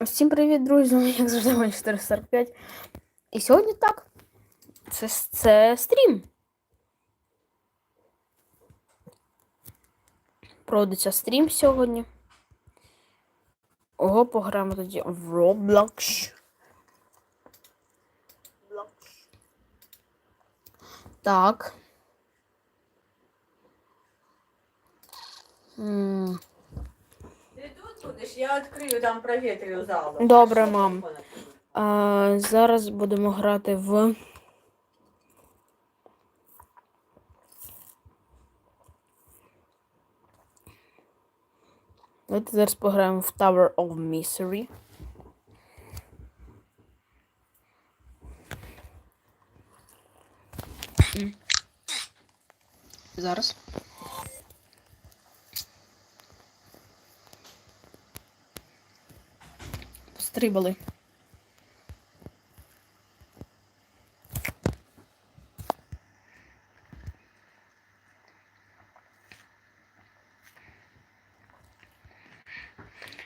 Всім привіт, друзі! Як завжди, мені 445. І сьогодні так. Це, це стрім. Проводиться стрім сьогодні. Ого, пограємо тоді в Roblox. Так. М, Ти будеш, я відкрию, там провітрю залу. Добре, мам. А, зараз будемо грати в. Давайте зараз пограємо в Tower of Misery. Зараз. Пострибали.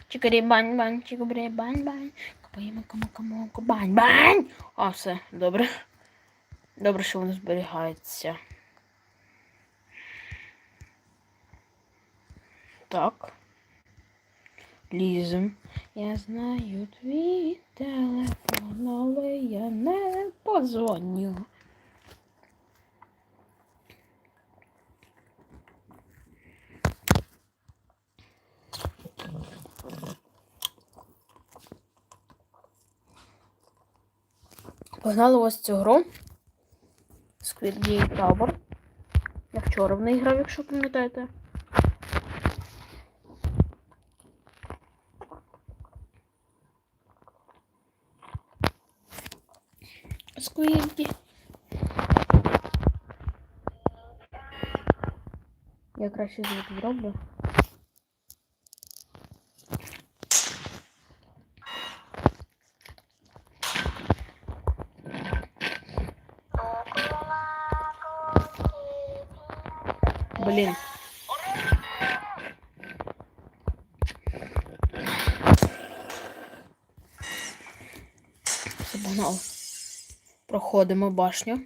Чикарі бань бань, чикабрі бань бань. Купаємо кому кому бань бань. А, все, добре. Добре, що воно зберігається. Так. Лізем. Я знаю твій телефон, але я не позвоню. Погнали ось цю гру. Squid Game Tower. Я вчора в неї грав, якщо пам'ятаєте. Сквіді. Я краще звук зроблю. Блін. Все погнали. Проходимо башню.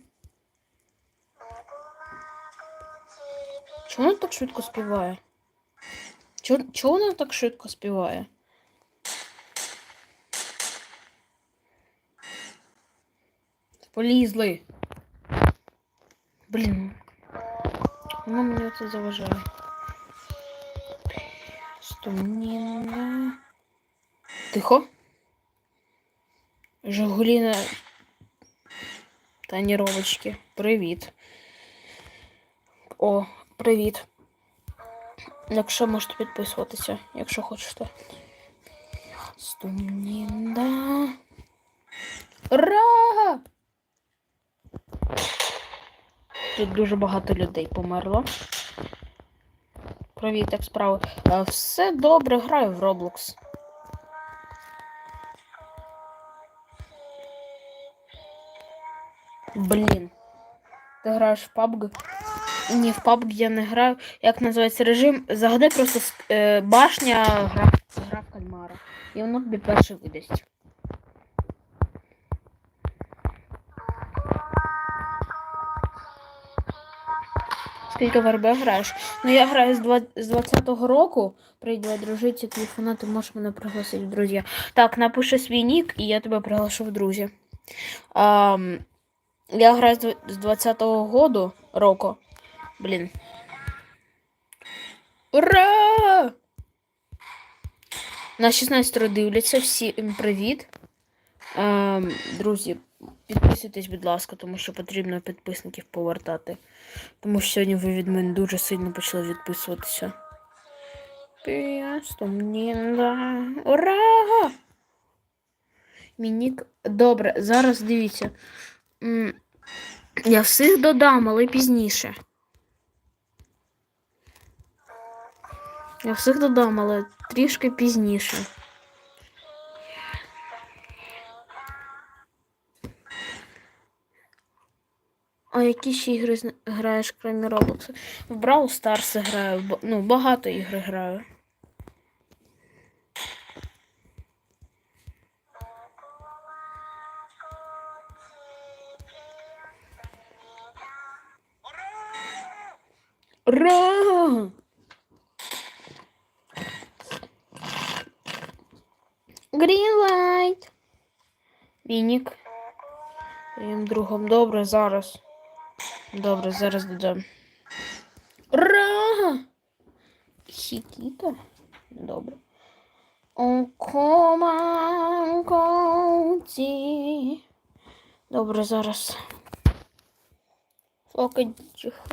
Чого вона так швидко співає? Чого, чого вона так швидко співає? Полізли. Блін. Вона мені це заважає. Стумніна. Тихо. Жигуліна Таніровочки. Привіт. О, привіт. Якщо можете підписуватися, якщо хочете. Стумнінда. Ура! Тут дуже багато людей померло. Привіт, як справи? Е, Все добре, граю в Roblox. Блін. Ти граєш в PUBG? Ні, в PUBG я не граю. Як називається режим? Загадай просто е, башня гра, гра в кальмара. І воно тобі перше видасть. Скільки в РБ граєш? Ну я граю з, два, з 20-го року. Прийде дружиці телефона, ти можеш мене пригласити в друзі. Так, напиши свій нік, і я тебе приглашу в друзі. Ам, я граю з дв- 20-го году року. Блін. Ура! На 16 дивляться, всім привіт. Ем, друзі, підписуйтесь, будь ласка, тому що потрібно підписників повертати. Тому що сьогодні ви від мене дуже сильно почали відписуватися. Ура! Мінік. Добре, зараз дивіться. Я всіх додам, але пізніше. Я всіх додам, але трішки пізніше. А які ще ігри граєш, крім Роблоксу? В Brawl Stars граю, ну, багато ігр граю. Ура! Green Вінік. Своїм другом. Добре, зараз. Добре, зараз додам. Ура! Хікіта? Добре. О, команкоці. Добре, зараз. Фокачиха.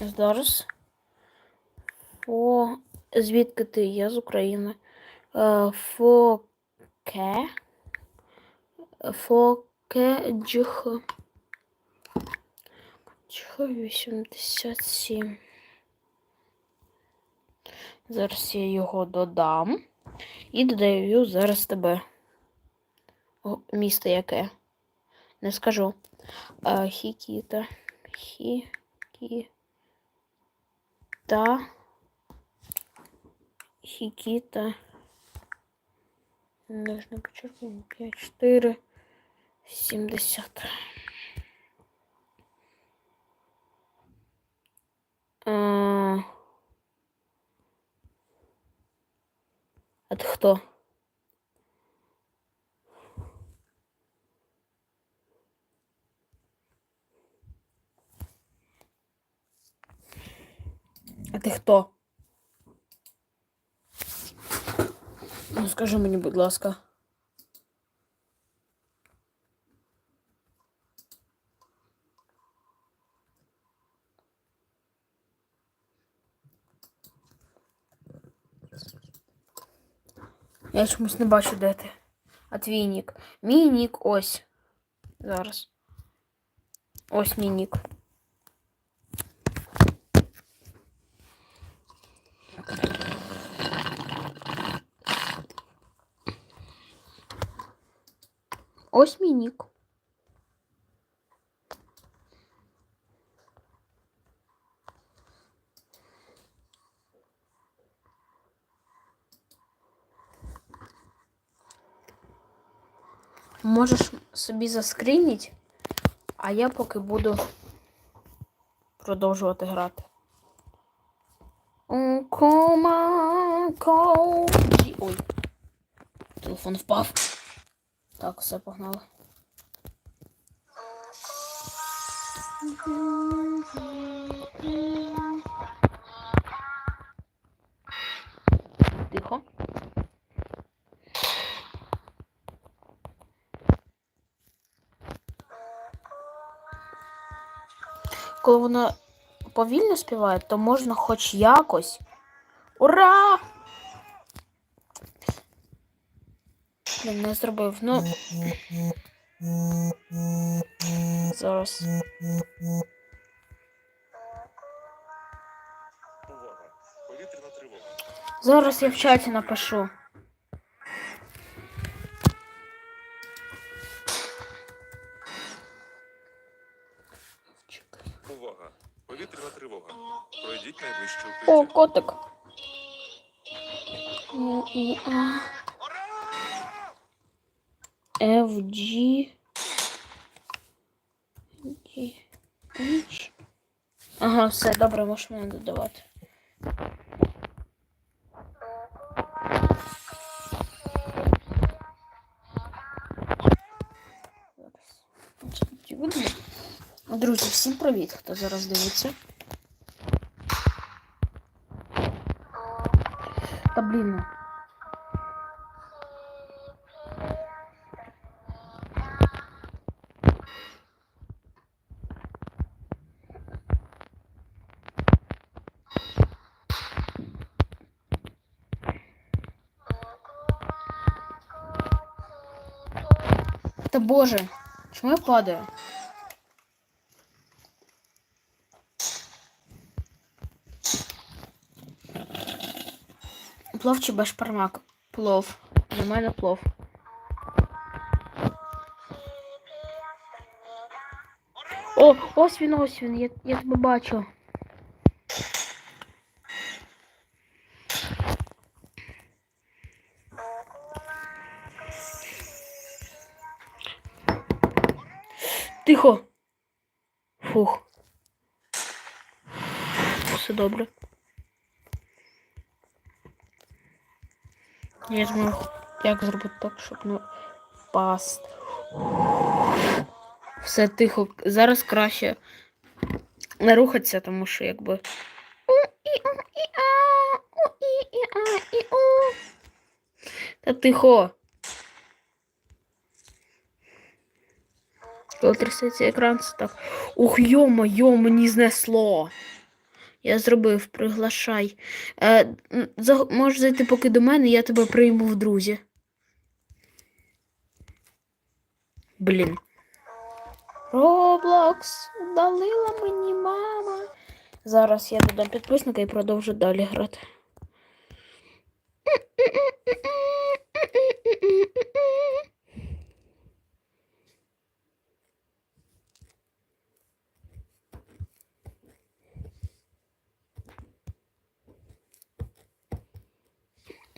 Зараз. Фо... Звідки ти? Я з України. Е, Фоке. Фоке джих. Джих 87. Зараз я його додам. І додаю зараз тебе. О, місто яке? Не скажу. А, хікіта. Хі-кі. Та. Хікіта. Нижне почерпнення 5, 4, 70. А, а ти А ти хто? Ну, скажи мені, будь ласка. Я чомусь не бачу, де ти. А твій нік. Мій нік ось. Зараз. Ось мій нік. Ось мій нік. Можеш собі заскрініть, а я поки буду продовжувати грати. О, коуджі. Ой. Телефон впав. Так, все погнали. Тихо. Коли вона повільно співає, то можна хоч якось. Ура! Блін, не зробив. Ну. Зараз. Увага! Повітряна тривога. Зараз я в чаті напишу. Увага! Повітряна тривога. Пройдіть найближче О, укриття. котик. Ну, і, а. FG. G. H. Ага, все, добре, можеш мене додавати. Зараз. Чи видно? Друзі, всім привіт, хто зараз дивиться. Та блін. Та боже, чому я падаю? Плов чи башпармак? Плов. Мене плов. О, ось він, ось він, я, я тебе бачу. Тихо. Фух. все добре. Я зможу як зробити так, щоб не впасти. Все тихо. Зараз краще не рухатися, тому що якби. Та тихо. Коли трясеться екран, це так. Ух, йо-моє, мені знесло. Я зробив, приглашай. Е, за- можеш зайти поки до мене, я тебе прийму в друзі. Блін. Роблокс, удалила мені мама. Зараз я додам підписника і продовжу далі грати. М,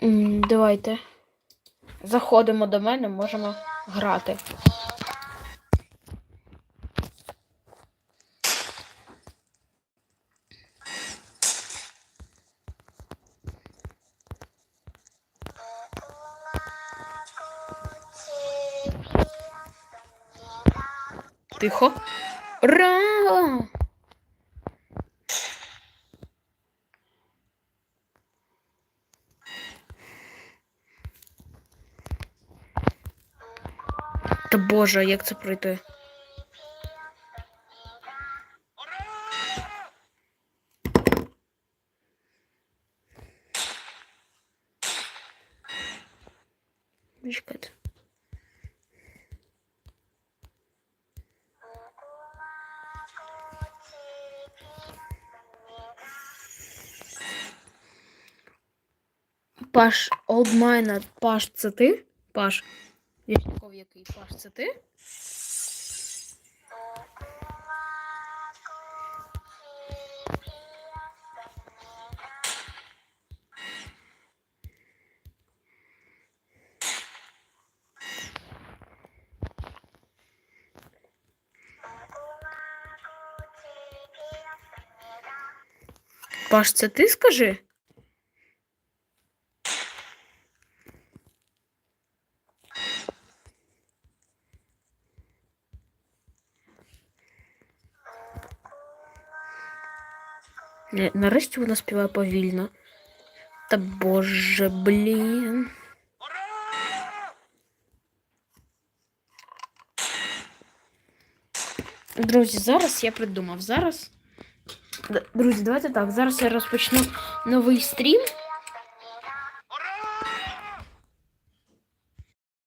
Давайте. Заходимо до мене, можемо грати. Тихо. Ура! Та боже, як це пройти? Паш Олдмайна, Паш, це ти? Паш. Який? Паш, це ти? Паш, це ти скажи? Нарешті вона співає повільно. Та боже, блін. Друзі, зараз я придумав. Зараз. Друзі, давайте так. Зараз я розпочну новий стрім.